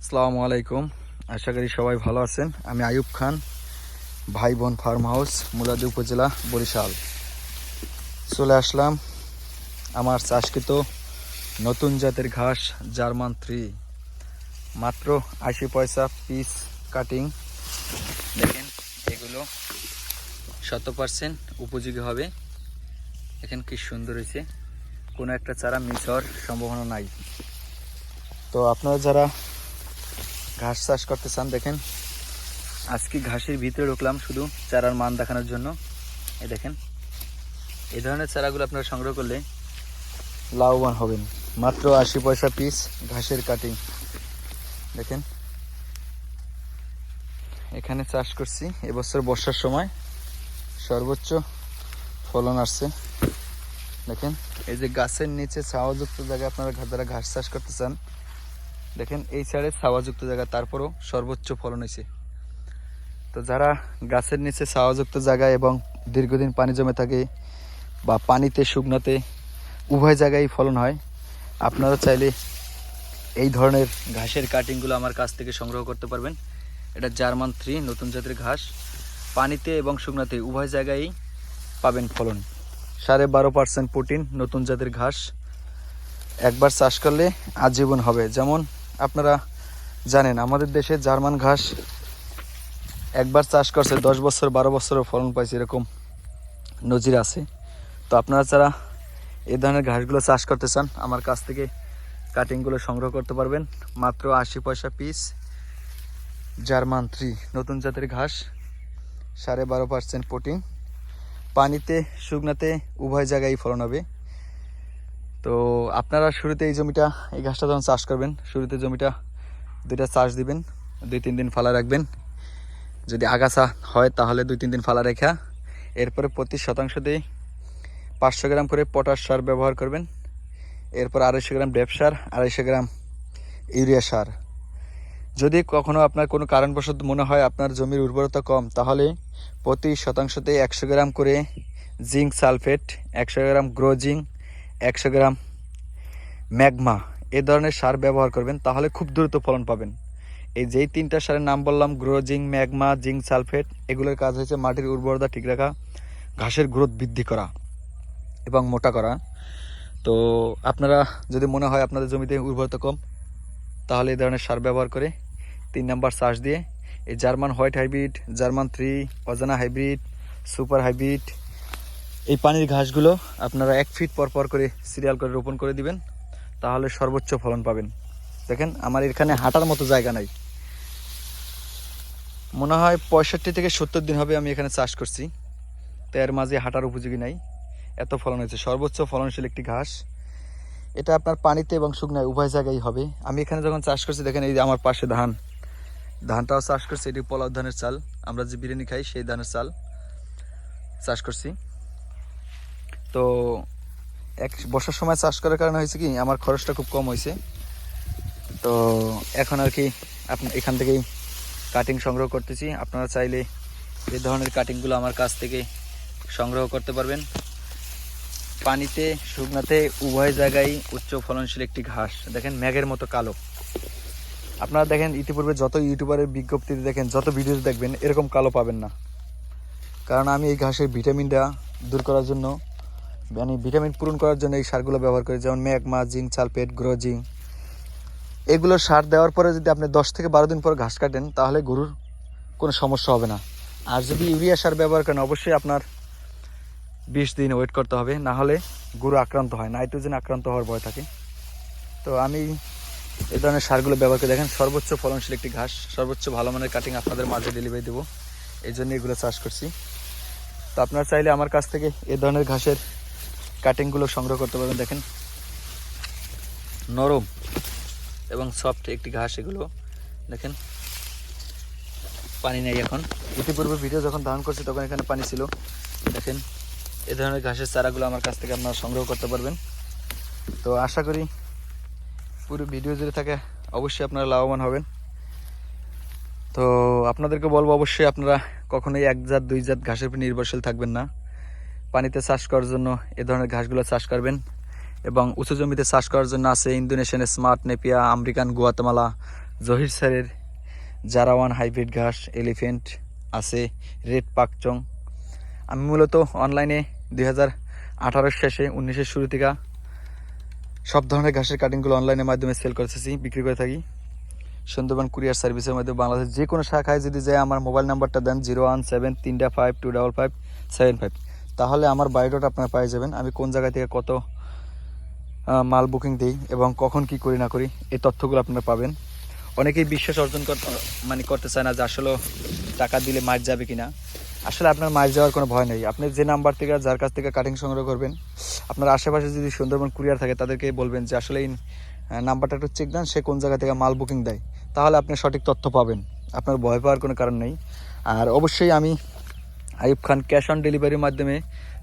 আসসালামু আলাইকুম। আশা করি সবাই ভালো আছেন। আমি আয়ুব খান ভাই বোন ফার্ম হাউস মুলাদি উপজেলা, বরিশাল। চলে আসলাম আমার চাষকৃত নতুন জাতের ঘাস, জার্মান থ্রি। মাত্র আশি পয়সা পিস কাটিং দেখেন, এগুলো শত পার্সেন্ট উপযোগী হবে। দেখেন কি সুন্দর হয়েছে। কোনো একটা চারা মিস হওয়ার সম্ভাবনা নাই। তো আপনারা যারা ঘাস চাষ করতে চান, দেখেন। আজকে ঘাসের ভিতরে ঢুকলাম শুধু চারার মান দেখানোর জন্য। এ দেখেন এই ধরনের চারাগুলো আপনারা সংগ্রহ করলে লাভবান হবেন। মাত্র আশি পয়সা পিস ঘাসের কাটিং দেখেন, এখানে চাষ করছি। এবছর বর্ষার সময় সর্বোচ্চ ফলন আসছে। দেখেন, এই যে গাছের নিচে ছাওয়াযুক্ত জায়গায় আপনারা যারা ঘাস চাষ করতে চান দেখেন, এই সাইডে ছাওয়াযুক্ত জায়গা, তারপরও সর্বোচ্চ ফলন হয়েছে। তো যারা গাছের নিচে ছাওয়াযুক্ত জায়গা এবং দীর্ঘদিন পানি জমে থাকে বা পানিতে, শুকনাতে উভয় জায়গায় ফলন হয়, আপনারা চাইলে এই ধরনের ঘাসের কাটিংগুলো আমার কাছ থেকে সংগ্রহ করতে পারবেন। এটা জার্মান থ্রি, নতুন জাতের ঘাস। পানিতে এবং শুকনাতে উভয় জায়গায় পাবেন ফলন। সাড়ে বারো পার্সেন্ট প্রোটিন, নতুন জাতের ঘাস। একবার চাষ করলে আজীবন হবে। যেমন আপনারা জানেন, আমাদের দেশে জার্মান ঘাস একবার চাষ করছে, দশ বছর, বারো বছরের ফলন পাইছে, এরকম নজির আছে। তো আপনারা যারা এই ধরনের ঘাসগুলো চাষ করতে চান, আমার কাছ থেকে কাটিংগুলো সংগ্রহ করতে পারবেন। মাত্র আশি পয়সা পিস জার্মান থ্রি নতুন জাতের ঘাস, সাড়ে বারো পার্সেন্ট প্রোটিন পানিতে, শুকনাতে উভয় জায়গায় ফলন হবে। তো আপনারা শুরুতে এই জমিটা, এই ঘাসটা যখন চাষ করবেন, শুরুতে জমিটা দুইটা চাষ দিবেন, দুই তিন দিন ফালা রাখবেন। যদি আগাছা হয় তাহলে দুই তিন দিন ফালা রেখা। এরপরে প্রতি শতাংশতেই পাঁচশো গ্রাম করে পটাশ সার ব্যবহার করবেন। এরপর আড়াইশো গ্রাম ডেপ সার, আড়াইশো গ্রাম ইউরিয়া সার। যদি কখনো আপনার কোনো কারণবশত মনে হয় আপনার জমির উর্বরতা কম, তাহলে প্রতি শতাংশতে একশো গ্রাম করে জিঙ্ক সালফেট, একশো গ্রাম গ্রো জিঙ্ক একশো গ্রাম ম্যাগমা, এ ধরনের সার ব্যবহার করবেন, তাহলে খুব দ্রুত ফলন পাবেন। এই যেই তিনটা সারের নাম বললাম, grow zinc, magma, zinc sulphate, এগুলোর কাজ হয়েছে মাটির উর্বরতা ঠিক রাখা, ঘাসের গ্রোথ বৃদ্ধি করা এবং মোটা করা। তো আপনারা যদি মনে হয় আপনাদের জমিতে উর্বরতা কম, তাহলে এই ধরনের সার ব্যবহার করে তিন নাম্বার চাষ দিয়ে, এই German white hybrid, German three, অজানা হাইব্রিড, সুপার হাইব্রিড এই পানির ঘাসগুলো আপনারা এক ফিট পর পর করে সিরিয়াল করে রোপণ করে দিবেন, তাহলে সর্বোচ্চ ফলন পাবেন। দেখেন, আমার এখানে হাঁটার মতো জায়গা নাই। মনে হয় পঁয়ষট্টি থেকে সত্তর দিন হবে আমি এখানে চাষ করছি, তো এর মাঝে হাঁটার উপযোগী নাই। এত ফলন হয়েছে। সর্বোচ্চ ফলনশীল একটি ঘাস। এটা আপনার পানিতে এবং শুকনায় উভয় জায়গায় হবে। আমি এখানে যখন চাষ করছি, দেখেন এই যে আমার পাশে ধান। ধানটাও চাষ করছি, এটি পলাও ধানের চাল। আমরা যে বিরিয়ানি খাই, সেই ধানের চাল চাষ করছি। তো এক বর্ষার সময় চাষ করার কারণে হয়েছে কি, আমার খরচটা খুব কম হয়েছে। তো এখন আর কি আপনি, এখান থেকেই কাটিং সংগ্রহ করতেছি। আপনারা চাইলে এই ধরনের কাটিংগুলো আমার কাছ থেকে সংগ্রহ করতে পারবেন। পানিতে, শুকনাতে, উভয় জায়গায় উচ্চ ফলনশীল একটি ঘাস। দেখেন, ম্যাগের মতো কালো। আপনারা দেখেন, ইতিপূর্বে যত ইউটিউবারের বিজ্ঞপ্তিতে দেখেন, যত ভিডিওতে দেখবেন, এরকম কালো পাবেন না। কারণ আমি এই ঘাসের ভিটামিনটা দূর করার জন্য মানে ভিটামিন পূরণ করার জন্য এই সারগুলো ব্যবহার করি, যেমন ম্যাগমা জিঙ্ক সালফেট, গ্রো এগুলো সার দেওয়ার পরে যদি আপনি দশ থেকে বারো দিন পর ঘাস কাটেন, তাহলে গরুর কোনো সমস্যা হবে না। আর যদি ইউরিয়া সার ব্যবহার করেন, অবশ্যই আপনার বিশ দিন ওয়েট করতে হবে, না হলে গরু আক্রান্ত হয়, নাইট্রোজেন আক্রান্ত হওয়ার ভয় থাকে। তো আমি এই ধরনের সারগুলো ব্যবহার করে। দেখেন, সর্বোচ্চ ফলনশীল একটি ঘাস, সর্বোচ্চ ভালো মানের কাটিং আপনাদের মাঝে ডেলিভারি দেবো। এই জন্য এগুলো চাষ করছি। তো আপনারা চাইলে আমার কাছ থেকে এ ধরনের ঘাসের কাটিংগুলো সংগ্রহ করতে পারবেন, দেখেন। নরম এবং সফট একটি ঘাস এগুলো, দেখেন। পানি নেই এখন। ইতিপূর্বে ভিডিও যখন ধারণ করছি, তখন এখানে পানি ছিল। দেখেন, এ ধরনের ঘাসের চারাগুলো আমার কাছ থেকে আপনারা সংগ্রহ করতে পারবেন। তো আশা করি পুরো ভিডিও জুড়ে থাকে, অবশ্যই আপনারা লাভবান হবেন। তো আপনাদেরকে বলব, অবশ্যই আপনারা কখনোই এক জাত, দুই জাত ঘাসের উপর নির্ভরশীল থাকবেন না। পানিতে চাষ করার জন্য এ ধরনের ঘাসগুলো চাষ করবেন এবং উঁচু জমিতে চাষ করার জন্য আছে ইন্দোনেশিয়ানের smart napier, American Guatemala, Zahir স্যারের জারাওয়ান হাইব্রিড ঘাস, এলিফেন্ট আছে, রেড পাকচং। আমি মূলত অনলাইনে দুই হাজার আঠারোর শেষে, উনিশের শুরু থেকে সব ধরনের ঘাসের কাটিংগুলো অনলাইনের মাধ্যমে সেল করতেছি, বিক্রি করে থাকি। সুন্দরবন কুরিয়ার সার্ভিসের মাধ্যমে বাংলাদেশের যে কোনো শাখায় যদি যায় আমার মোবাইল নাম্বারটা দেন জিরো ওয়ান সেভেন তিনটা five two double five seven five. তাহলে আমার বায়োডাটা আপনারা পেয়ে যাবেন। আমি কোন জায়গা থেকে কত মাল বুকিং দিই এবং কখন কি করি না করি, এই তথ্যগুলো আপনারা পাবেন। অনেকেই বিশ্বাস অর্জন মানে করতে চায় না যে আসলে টাকা দিলে মার যাবে কি না আসলে আপনার মার যাওয়ার কোনো ভয় নেই। আপনি যে নাম্বার থেকে, যার কাছ থেকে কাটিং সংগ্রহ করবেন, আপনার আশেপাশে যদি সুন্দরবন কুরিয়ার থাকে, তাদেরকে বলবেন যে আসলে এই নাম্বারটা একটু চেক দেন, সে কোন জায়গা থেকে মাল বুকিং দেয়। তাহলে আপনি সঠিক তথ্য পাবেন। আপনার ভয় পাওয়ার কোনো কারণ নেই। আর অবশ্যই আমি আইব খান ক্যাশ অন ডেলিভারির মাধ্যমে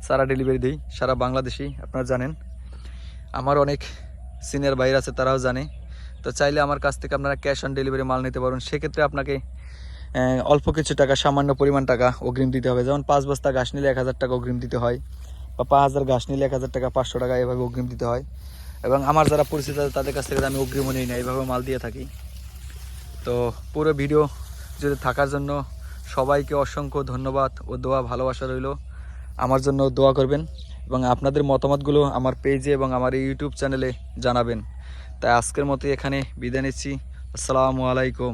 সারা ডেলিভারি দিই, সারা বাংলাদেশি, আপনারা জানেন। আমার অনেক সিনিয়র বাইর আছে, তারাও জানে। তো চাইলে আমার কাছ থেকে আপনারা ক্যাশ অন ডেলিভারি মাল নিতে পারবেন। সেক্ষেত্রে আপনাকে অল্প কিছু টাকা, সামান্য পরিমাণ টাকা অগ্রিম দিতে হবে। যেমন পাঁচ বস্তা ঘাস নিলে এক হাজার টাকা অগ্রিম দিতে হয়, বা পাঁচ হাজার ঘাস নিলে এক হাজার টাকা, পাঁচশো টাকা এভাবে অগ্রিম দিতে হয়। এবং আমার যারা পরিচিত আছে, তাদের কাছ থেকে আমি অগ্রিমও নিই না এইভাবে মাল দিয়ে থাকি। তো পুরো ভিডিও যদি থাকার জন্য সবাইকে অসংখ্য ধন্যবাদ ও দোয়া ভালোবাসা রইল। আমার জন্য দোয়া করবেন এবং আপনাদের মতামতগুলো আমার পেজে এবং আমার ইউটিউব চ্যানেলে জানাবেন। তাই আজকের মতো এখানে বিদায় নিচ্ছি। আসসালামু আলাইকুম।